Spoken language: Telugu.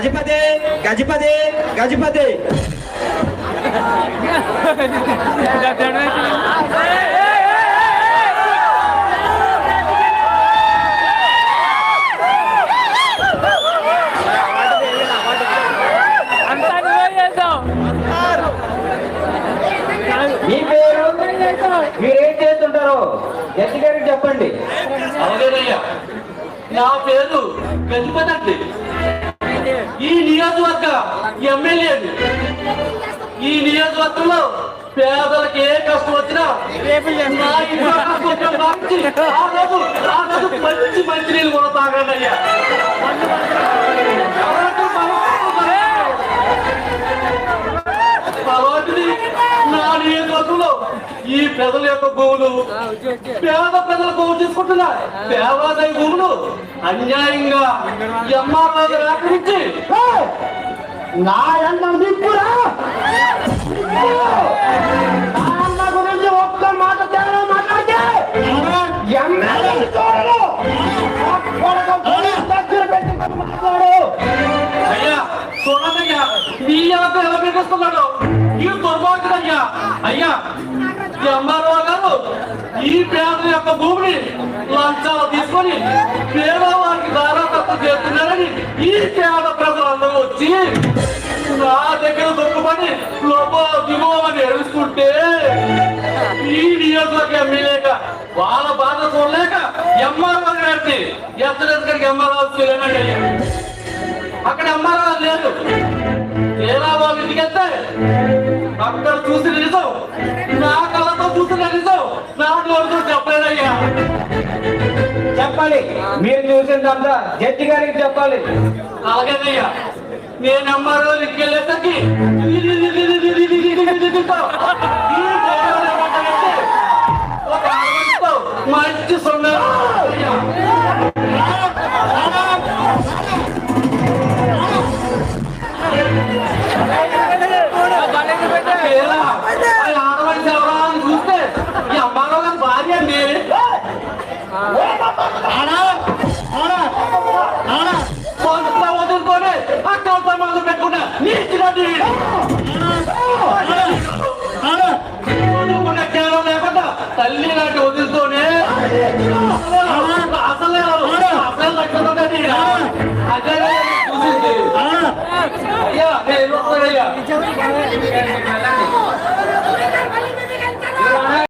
గజపతి గజపతి గజపతి మీ పేరు? మీరేం చేస్తుంటారో? జడ్జి గారికి చెప్పండి నా పేరు గజపతి నియోజకవర్గ ఎమ్మెల్యేని ఈ నియోజకవర్గంలో పేదలకు ఏ కష్టం వచ్చినా నా మంచి మంచి నీళ్ళు కూడా తాగండి అయ్యా. ఈ ప్రజల యొక్క భూములు పేద ప్రజల భూములు తీసుకుంటున్నా దేవాదాయ భూములు అన్యాయంగా ఎంఆర్ఓ గారు ఆక్రమించి నా అన్న నిప్పురా? గురించి ఒక్క మాట తేడా మాట్లాడితే మాట్లాడు. నీ యొక్క ఎలా పెట్టేస్తున్నాడు ఈ దుర్మార్గుడయ్యా అయ్యా గారు ఈ పేదల యొక్క భూమిని లంచాలు తీసుకొని పేదవారికి దారాదత్తం చేస్తున్నారని ఈ పేద ప్రజలందరూ వచ్చి నా దగ్గర దొక్కుపడి లోపో దిగో అని ఈ నియోజకవర్గ ఎమ్మెల్యేగా వాళ్ళ బాధ చూడలేక ఎంఆర్ఓ గారిని ఎత్తడానికి ఎంఆర్ఓ వెళ్ళానండి అక్కడ అమ్మారా లేదు నిజం నా కళ్ళతో చూసిన నిజం నా నోరుతో చెప్పలేదయ్యా చెప్పాలి మీరు చూసిందంతా జడ్జి గారికి చెప్పాలి అలాగేనయ్యా నేను అమ్మారో వెళ్ళేసరికి మంచి సొమ్మ ఏరా, వదులుకొని అక్కడ ప్రమాదం పెట్టుకున్నా నీచినది వదులుకునే లేకుండా తల్లి లాంటి వదులుతోనే